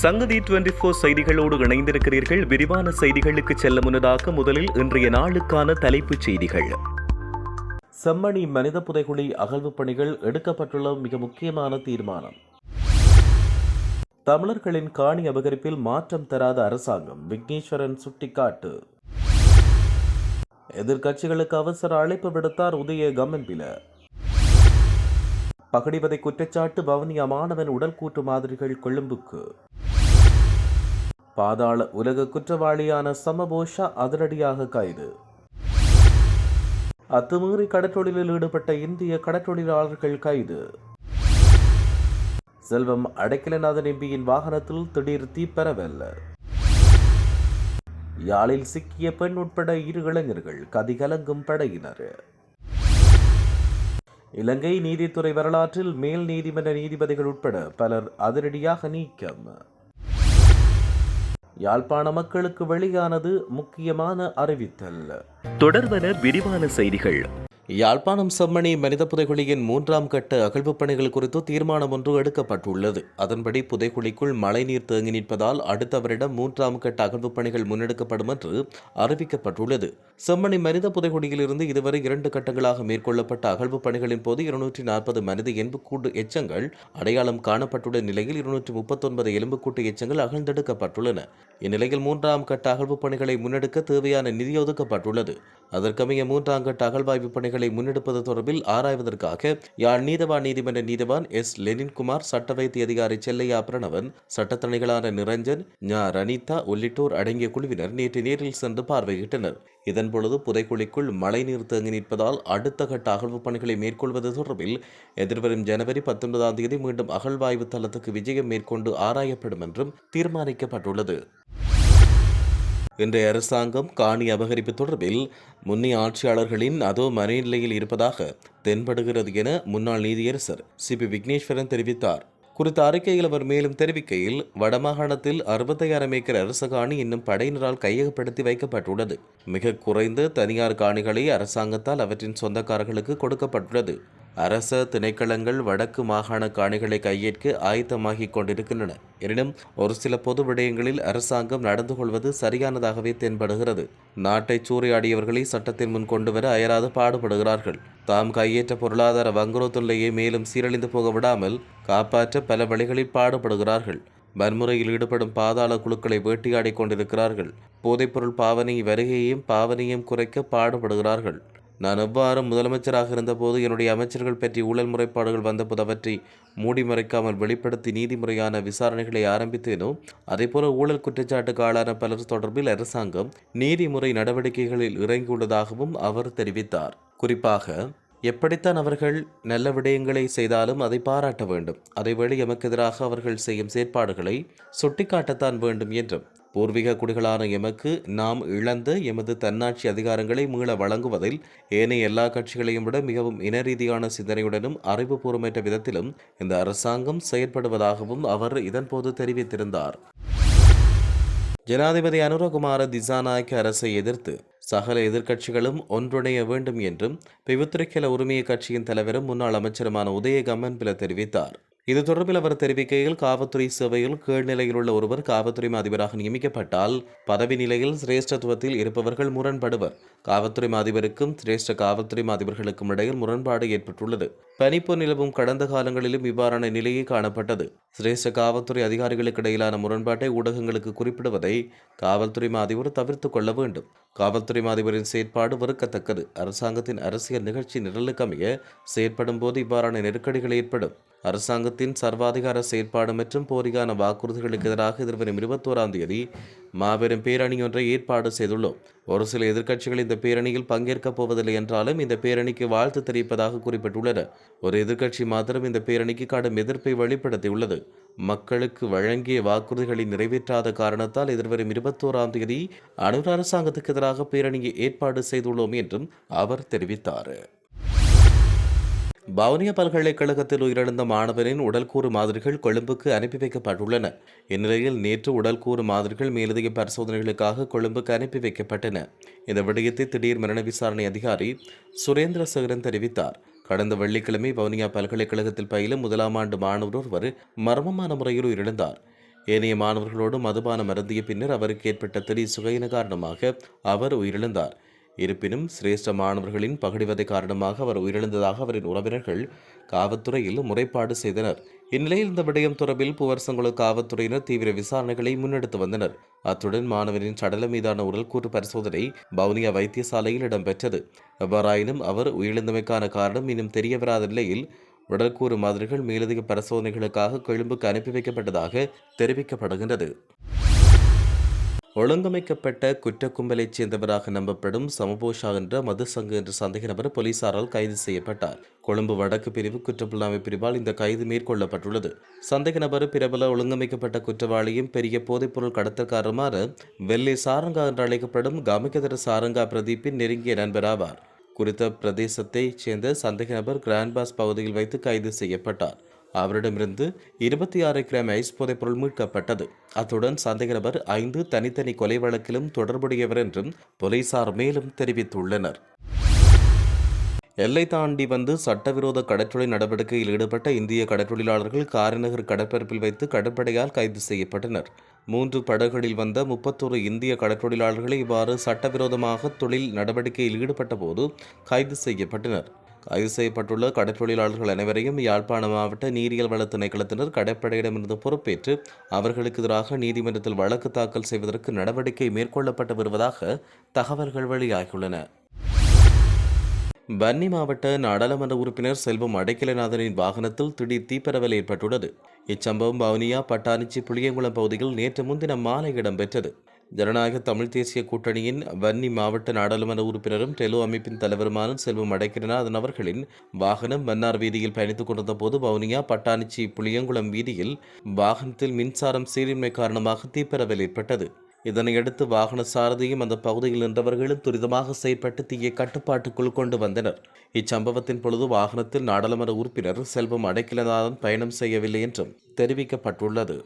சங்கதி twenty four செய்திகளோடு இணைந்திருக்கிறீர்கள். விரிவான செய்திகளுக்கு செல்ல முன்னதாக முதலில் இன்றைய நாளுக்கான தலைப்புச் செய்திகள். செம்மணி மனித புதைகுழி அகழ்வு பணிகள் எடுக்கப்பட்டுள்ள மிக முக்கியமான தீர்மானம். தமிழர்களின் காணி அபகரிப்பில் மாற்றம் தராத அரசாங்கம் விக்னேஸ்வரன் சுட்டிக்காட்டு. எதிர்க்கட்சிகளுக்கு அவசர அழைப்பு விடுத்தார் உதய கமன்பில பகடிவதை குற்றச்சாட்டு வவுனியா மாணவன் உடல் கூற்று மாதிரிகள் கொழும்புக்கு. பாதாள உலக குற்றவாளியான சமபோஷா அதிரடியாக கைது. அத்துமீறி கடற்றொழிலில் ஈடுபட்ட இந்திய கடற்றொழிலாளர்கள் கைது. செல்வம் அடைக்கலநாதன் எம்பியின் வாகனத்தில் திடீர் தீப்பரவல். யாழில் சிக்கிய பெண் உட்பட இரு இளைஞர்கள் கதிகலங்கும் படையினர். இலங்கை நீதித்துறை வரலாற்றில் மேல் நீதிமன்ற நீதிபதிகள் உட்பட பலர் அதிரடியாக நீக்கம். யாழ்ப்பாண மக்களுக்கு வெளியானது முக்கியமான அறிவித்தல். தொடர்வன விரிவான செய்திகள். யாழ்ப்பாணம் செம்மணி மனித புதைகுழியின் மூன்றாம் கட்ட அகழ்வுப் பணிகள் குறித்து தீர்மானம் ஒன்று எடுக்கப்பட்டுள்ளது. அதன்படி புதைகுழிக்குள் மழைநீர் தேங்கி நிற்பதால் அடுத்த வருடம் மூன்றாம் கட்ட அகழ்வுப் பணிகள் முன்னெடுக்கப்படும் என்று அறிவிக்கப்பட்டுள்ளது. செம்மணி மனித புதைகுழியிலிருந்து இதுவரை இரண்டு கட்டங்களாக மேற்கொள்ளப்பட்ட அகழ்வுப் பணிகளின் போது இருநூற்றி நாற்பது மனித எலும்புக்கூடு எச்சங்கள் அடையாளம் காணப்பட்டுள்ள நிலையில் இருநூற்றி முப்பத்தொன்பது எலும்புக்கூட்டு எச்சங்கள் அகழ்ந்தெடுக்கப்பட்டுள்ளன. இந்நிலையில் மூன்றாம் கட்ட அகழ்வுப் பணிகளை முன்னெடுக்க தேவையான நிதி ஒதுக்கப்பட்டுள்ளது. அதற்கமைய மூன்றாம் கட்ட அகழ்வாய்வு பணிகளை முன்னெடுப்பது தொடர்பில் ஆராய்வதற்காக யாழ் நீதவான் நீதிமன்ற நீதவான் எஸ். லெனின்குமார் சட்ட வைத்திய அதிகாரி செல்லையா பிரணவன் சட்டத்தணிகளான நிரஞ்சன் ஞா. ரனிதா உள்ளிட்டோர் அடங்கிய குழுவினர் நேற்று நேரில் சென்று பார்வையிட்டனர். இதன்பொழுது புதைக்குழிக்குள் மழைநீர் தேங்கி நிற்பதால் அடுத்த கட்ட அகழ்வு பணிகளை மேற்கொள்வது தொடர்பில் எதிர்வரும் ஜனவரி பத்தொன்பதாம் தேதி மீண்டும் அகழ்வாய்வு தளத்துக்கு விஜயம் மேற்கொண்டு ஆராயப்படும் என்றும் தீர்மானிக்கப்பட்டுள்ளது. இன்றைய அரசாங்கம் காணி அபகரிப்பு தொடர்பில் முன்னைய ஆட்சியாளர்களின் அதோ மனநிலையில் இருப்பதாக தென்படுகிறது என முன்னாள் நீதியரசர் சி பி விக்னேஸ்வரன் தெரிவித்தார். குறித்த அறிக்கையில் அவர் மேலும் தெரிவிக்கையில் வடமாகாணத்தில் அறுபத்தையாயிரம் ஏக்கர் அரச காணி இன்னும் படையினரால் கையகப்படுத்தி வைக்கப்பட்டுள்ளது. மிக குறைந்த தனியார் காணிகளை அரசாங்கத்தால் அவற்றின் சொந்தக்காரர்களுக்கு கொடுக்கப்பட்டுள்ளது. அரச திணைக்களங்கள் வடக்கு மாகாண காணிகளை கையேற்க ஆயத்தமாகிக் கொண்டிருக்கின்றன. எனினும் ஒரு சில பொது விடயங்களில் அரசாங்கம் நடந்து கொள்வது சரியானதாகவே தென்படுகிறது. நாட்டை சூறையாடியவர்களை சட்டத்தின் முன் கொண்டு வர அயராது பாடுபடுகிறார்கள். தாம் கையேற்ற பொருளாதார வங்குரோத்துள்ளையை மேலும் சீரழிந்து போக விடாமல் காப்பாற்ற பல வழிகளில் பாடுபடுகிறார்கள். வன்முறையில் ஈடுபடும் பாதாள குழுக்களை வேட்டையாடி கொண்டிருக்கிறார்கள். போதைப்பொருள் பாவனை வருகையையும் பாவனையும் குறைக்க பாடுபடுகிறார்கள். நான் எவ்வாறு முதலமைச்சராக இருந்தபோது என்னுடைய அமைச்சர்கள் பற்றி ஊழல் முறைப்பாடுகள் வந்தபோது அவற்றை மூடி மறைக்காமல் வெளிப்படுத்தி நீதிமுறையான விசாரணைகளை ஆரம்பித்தேனோ அதேபோல ஊழல் குற்றச்சாட்டுக்கு ஆளான பலர் தொடர்பில் அரசாங்கம் நீதிமுறை நடவடிக்கைகளில் இறங்கியுள்ளதாகவும் அவர் தெரிவித்தார். குறிப்பாக எப்படித்தான் அவர்கள் நல்ல விடயங்களை செய்தாலும் அதை பாராட்ட வேண்டும். அதேவேளை எமக்கு எதிராக அவர்கள் செய்யும் செயற்பாடுகளை சுட்டிக்காட்டத்தான் வேண்டும் என்றும் பூர்வீக குடிகளான எமக்கு நாம் இழந்த எமது தன்னாட்சி அதிகாரங்களை மீள வழங்குவதில் ஏனைய எல்லா கட்சிகளையும் விட மிகவும் இனரீதியான சிந்தனையுடனும் அறிவுபூர்வமற்ற விதத்திலும் இந்த அரசாங்கம் செயற்படுவதாகவும் அவர் இதன்போது தெரிவித்திருந்தார். ஜனாதிபதி அனுரகுமார திசாநாயக்க அரசை எதிர்த்து சகல எதிர்க்கட்சிகளும் ஒன்றிணைய வேண்டும் என்றும் பிவுத்திரிக்கல உரிமைய கட்சியின் தலைவரும் முன்னாள் அமைச்சருமான உதய கம்மன்பில தெரிவித்தார். இது தொடர்பில் அவர் தெரிவிக்கையில் காவல்துறை சேவையில் கீழ்நிலையில் உள்ள ஒருவர் காவல்துறை அதிபராக நியமிக்கப்பட்டால் பதவி நிலையில் சிரேஷ்டத்துவத்தில் இருப்பவர்கள் முரண்படுவர். காவல்துறை அதிபருக்கும் சிரேஷ்ட காவல்துறை அதிபர்களுக்கும் இடையில் முரண்பாடு ஏற்பட்டுள்ளது. பனிப்பு நிலவும் கடந்த காலங்களிலும் இவ்வாறான நிலையே காணப்பட்டது. சிரேஷ்ட காவல்துறை அதிகாரிகளுக்கு இடையிலான முரண்பாட்டை ஊடகங்களுக்கு குறிப்பிடுவதை காவல்துறை மாதிபர் தவிர்த்து கொள்ள வேண்டும். காவல்துறை அதிபரின் செயற்பாடு வெறுக்கத்தக்கது. அரசாங்கத்தின் அரசியல் நிகழ்ச்சி நிரலுக்கமைய செயற்படும் போது இவ்வாறான நெருக்கடிகள் ஏற்படும். அரசாங்கத்தின் சர்வாதிகார செயற்பாடு மற்றும் போரிகான வாக்குறுதிகளுக்கு எதிராக எதிர்வரும் இருபத்தோராம் தேதி மாபெரும் பேரணி ஒன்றை ஏற்பாடு செய்துள்ளோம். ஒரு சில எதிர்க்கட்சிகள் இந்த பேரணியில் பங்கேற்கப் போவதில்லை என்றாலும் இந்த பேரணிக்கு வாழ்த்து தெரிவிப்பதாக குறிப்பிட்டுள்ளனர். ஒரு எதிர்க்கட்சி மாத்திரம் இந்த பேரணிக்கு கடும் எதிர்ப்பை வெளிப்படுத்தியுள்ளது. மக்களுக்கு வழங்கிய வாக்குறுதிகளை நிறைவேற்றாத காரணத்தால் எதிர்வரும் இருபத்தோராம் தேதி அனுர அரசாங்கத்துக்கு எதிராக பேரணியை ஏற்பாடு செய்துள்ளோம் என்றும் அவர் தெரிவித்தார். வவுனியா பல்கலைக்கழகத்தில் உயிரிழந்த மாணவரின் உடல்கூறு மாதிரிகள் கொழும்புக்கு அனுப்பி வைக்கப்பட்டுள்ளன. இந்நிலையில் நேற்று உடல்கூறு மாதிரிகள் மேலதிக பரிசோதனைகளுக்காக கொழும்புக்கு அனுப்பி வைக்கப்பட்டன. இந்த விடயத்தை திடீர் மரண விசாரணை அதிகாரி சுரேந்திர சேகரன் தெரிவித்தார். கடந்த வெள்ளிக்கிழமை வவுனியா பல்கலைக்கழகத்தில் பயிலும் முதலாம் ஆண்டு மாணவர் ஒருவர் மர்மமான முறையில் உயிரிழந்தார். ஏனைய மாணவர்களோடு மதுபானம் அருந்திய பின்னர் அவருக்கு ஏற்பட்ட திடீர் சுகையின காரணமாக அவர் உயிரிழந்தார். இருப்பினும் சிரேஷ்ட மாணவர்களின் பகடிவதை காரணமாக அவர் உயிரிழந்ததாக அவரின் உறவினர்கள் காவல்துறையில் முறைப்பாடு செய்தனர். இந்நிலையில் இந்த விடயம் தொடர்பில் புவர்சங்குள காவல்துறையினர் தீவிர விசாரணைகளை முன்னெடுத்து வந்தனர். அத்துடன் மாணவரின் சடலம் மீதான உடல்கூறு பரிசோதனை பவுனியா வைத்தியசாலையில் இடம்பெற்றது. எவ்வாறாயினும் அவர் உயிரிழந்தமைக்கான காரணம் இன்னும் தெரியவராத நிலையில் உடற்கூறு மாதிரிகள் மேலதிக பரிசோதனைகளுக்காக கொழும்புக்கு அனுப்பி வைக்கப்பட்டதாக தெரிவிக்கப்படுகின்றது. ஒழுங்கமைக்கப்பட்ட குற்ற கும்பலைச் சேர்ந்தவராக நம்பப்படும் சமபோஷா என்ற மதுசங்கு என்ற சந்தேக நபர் போலீசாரால் கைது செய்யப்பட்டார். கொழும்பு வடக்கு பிரிவு குற்றப்புலனாய்வு பிரிவால் இந்த கைது மேற்கொள்ளப்பட்டுள்ளது. சந்தேக நபர் பிரபல ஒழுங்கமைக்கப்பட்ட குற்றவாளியும் பெரிய போதைப்பொருள் கடத்தல்காரமான வெள்ளை சாரங்கா என்று அழைக்கப்படும் கமிகதர சாரங்கா பிரதீப்பின் நெருங்கிய நண்பராவார் குறித்த பிரதேசத்தைச் சேர்ந்த சந்தேக நபர் கிராண்ட்பாஸ் பகுதியில் வைத்து கைது செய்யப்பட்டார். அவரிடமிருந்து இருபத்தி ஆறு கிராம் ஐஸ் போதைப்பொருள் மீட்கப்பட்டது. அத்துடன் சந்தேக நபர் ஐந்து தனித்தனி கொலை வழக்கிலும் தொடர்புடையவர் என்றும் போலீசார் மேலும் தெரிவித்துள்ளனர். எல்லை தாண்டி வந்து சட்டவிரோத கடற்றொழில் நடவடிக்கையில் ஈடுபட்ட இந்திய கடற்றொழிலாளர்கள் காரிநகர் கடற்பரப்பில் வைத்து கடற்படையால் கைது செய்யப்பட்டனர். மூன்று படகுகளில் வந்த முப்பத்தோரு இந்திய கடற்றொழிலாளர்களை இவ்வாறு சட்டவிரோதமாக தொழில் நடவடிக்கையில் ஈடுபட்ட போது கைது செய்யப்பட்டனர். கைது செய்யப்பட்டுள்ள கடற்றொழிலாளர்கள் அனைவரையும் யாழ்ப்பாண மாவட்ட நீரியல் வள திணைக்களத்தினர் கடற்படையிடமிருந்து பொறுப்பேற்று அவர்களுக்கு எதிராக நீதிமன்றத்தில் வழக்கு தாக்கல் செய்வதற்கு நடவடிக்கை மேற்கொள்ளப்பட்டு வருவதாக தகவல்கள் வெளியாகியுள்ளன. வன்னி மாவட்ட நாடாளுமன்ற உறுப்பினர் செல்வம் அடைக்கலநாதனின் வாகனத்தில் திடீர் தீப்பரவல் ஏற்பட்டுள்ளது. இச்சம்பவம் வவுனியா பட்டாணிச்சி புளியங்குளம் பகுதியில் நேற்று முன்தினம் மாலை இடம்பெற்றது. ஜனநாயக தமிழ் தேசிய கூட்டணியின் வன்னி மாவட்ட நாடாளுமன்ற உறுப்பினரும் டெலோ அமைப்பின் தலைவருமான செல்வம் அடைக்கிறநாதன் அவர்களின் வாகனம் மன்னார் வீதியில் பயணித்துக் கொண்டிருந்த போது வவுனியா பட்டாணிச்சி புளியங்குளம் வீதியில் வாகனத்தில் மின்சாரம் சீரின்மை காரணமாக தீப்பரவல் ஏற்பட்டது. இதனையடுத்து வாகன சாரதியும் அந்த பகுதியில் நின்றவர்களும் துரிதமாக செயற்பட்டு தீயை கட்டுப்பாட்டுக்குள் கொண்டு வந்தனர். இச்சம்பவத்தின் பொழுது வாகனத்தில் நாடாளுமன்ற உறுப்பினர் செல்வம் அடைக்கலநாதன் பயணம் செய்யவில்லை என்றும் தெரிவிக்கப்பட்டுள்ளது.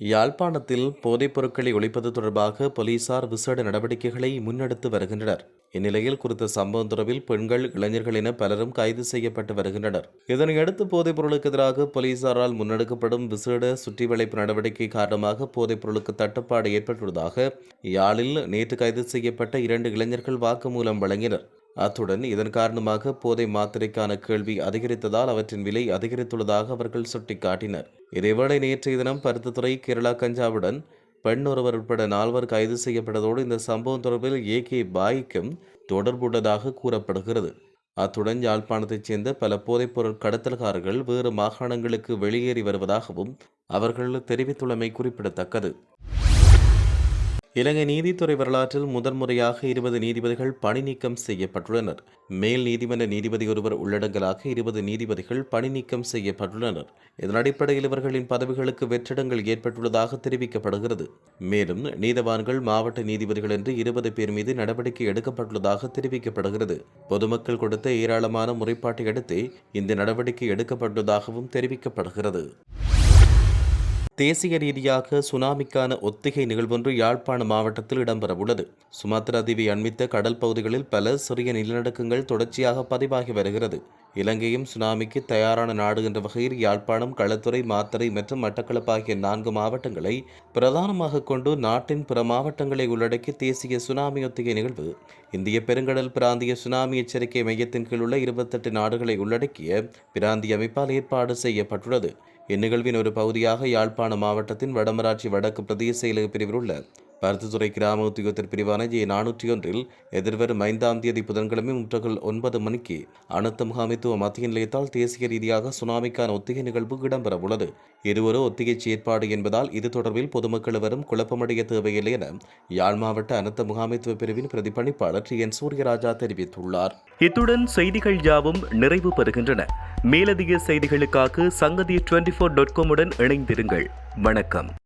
யாழ்ப்பாணத்தில் போதைப் பொருட்களை ஒழிப்பது தொடர்பாக போலீசார் விசேட நடவடிக்கைகளை முன்னெடுத்து வருகின்றனர். இந்நிலையில் குறித்த சம்பவம் தொடர்பில் பெண்கள் இளைஞர்கள் என பலரும் கைது செய்யப்பட்டு வருகின்றனர். இதனையடுத்து போதைப் பொருளுக்கு எதிராக போலீசாரால் முன்னெடுக்கப்படும் விசேட சுற்றிவளைப்பு நடவடிக்கை காரணமாக போதைப் பொருளுக்கு தட்டுப்பாடு ஏற்பட்டுள்ளதாக யாழில் நேற்று கைது செய்யப்பட்ட இரண்டு இளைஞர்கள் வாக்குமூலம் வழங்கினர். அத்துடன் இதன் காரணமாக போதை மாத்திரைக்கான கேள்வி அதிகரித்ததால் அவற்றின் விலை அதிகரித்துள்ளதாக அவர்கள் சுட்டிக்காட்டினர். இதேவேளை நேற்றைய தினம் பருத்தத்துறை கேரளா கஞ்சாவுடன் பெண் ஒருவர் உட்பட நால்வர் கைது செய்யப்பட்டதோடு இந்த சம்பவம் தொடர்பில் ஏ கே பாய்க்கும் தொடர்புள்ளதாக கூறப்படுகிறது. அத்துடன் யாழ்ப்பாணத்தைச் சேர்ந்த பல போதைப்பொருள் கடத்தல்காரர்கள் வேறு மாகாணங்களுக்கு வெளியேறி வருவதாகவும் அவர்கள் தெரிவித்துள்ளமை குறிப்பிடத்தக்கது. இலங்கை நீதித்துறை வரலாற்றில் முதன்முறையாக இருபது நீதிபதிகள் பணி நீக்கம் செய்யப்பட்டுள்ளனர். மேல் நீதிமன்ற நீதிபதி ஒருவர் உள்ளடங்கலாக இருபது நீதிபதிகள் பணி நீக்கம் செய்யப்பட்டுள்ளனர். இதன் அடிப்படையில் இவர்களின் பதவிகளுக்கு வெற்றிடங்கள் ஏற்பட்டுள்ளதாக தெரிவிக்கப்படுகிறது. மேலும் நீதவான்கள் மாவட்ட நீதிபதிகள் என்று இருபது பேர் மீது நடவடிக்கை எடுக்கப்பட்டுள்ளதாக தெரிவிக்கப்படுகிறது. பொதுமக்கள் கொடுத்த ஏராளமான முறைப்பாட்டை அடுத்தே இந்த நடவடிக்கை எடுக்கப்பட்டுள்ளதாகவும் தெரிவிக்கப்படுகிறது. தேசிய ரீதியாக சுனாமிக்கான ஒத்திகை நிகழ்வொன்று யாழ்ப்பாண மாவட்டத்தில் இடம்பெறவுள்ளது சுமாத்ரா தீவை அண்மித்த கடல் பகுதிகளில் பல சிறிய நிலநடுக்கங்கள் தொடர்ச்சியாக பதிவாகி வருகிறது. இலங்கையும் சுனாமிக்கு தயாரான நாடு என்ற வகையில் யாழ்ப்பாணம் களத்துறை மாத்தறை மற்றும் மட்டக்களப்பு ஆகிய நான்கு மாவட்டங்களை பிரதானமாக கொண்டு நாட்டின் பிற மாவட்டங்களை உள்ளடக்கி தேசிய சுனாமி ஒத்திகை நிகழ்வு இந்திய பெருங்கடல் பிராந்திய சுனாமி எச்சரிக்கை மையத்தின் கீழ் உள்ள இருபத்தெட்டு நாடுகளை உள்ளடக்கிய பிராந்திய அமைப்பால் ஏற்பாடு செய்யப்பட்டுள்ளது. இந்நிகழ்வின் ஒரு பகுதியாக யாழ்ப்பாண மாவட்டத்தின் வடமராட்சி வடக்கு பிரதேச செயலக பிரிவில் உள்ள பருத்தித்துறை கிராம உத்தியோகத்தின் பிரிவான ஜே நானூற்றி ஒன்றில் எதிர்வரும் ஐந்தாம் தேதி புதன்கிழமை முற்றகல் ஒன்பது மணிக்கு அனைத்து முகாமைத்துவ மத்திய நிலையத்தால் தேசிய ரீதியாக சுனாமிக்கான ஒத்திகை நிகழ்வு இடம்பெறவுள்ளது ஒரு ஒத்திகை செயற்பாடு என்பதால் இது தொடர்பில் பொதுமக்கள் வரும் குழப்பமடைய தேவையில்லை என யாழ் மாவட்ட அனைத்து முகாமைத்துவ பிரிவின் பிரதிபலிப்பாளர் டி என் சூரியராஜா தெரிவித்துள்ளார். இத்துடன் செய்திகள் யாவும் நிறைவு பெறுகின்றன. மேலதிக செய்திகளுக்காக சங்கதி டுவெண்டி ஃபோர் டாட் காமுடன் இணைந்திருங்கள். வணக்கம்.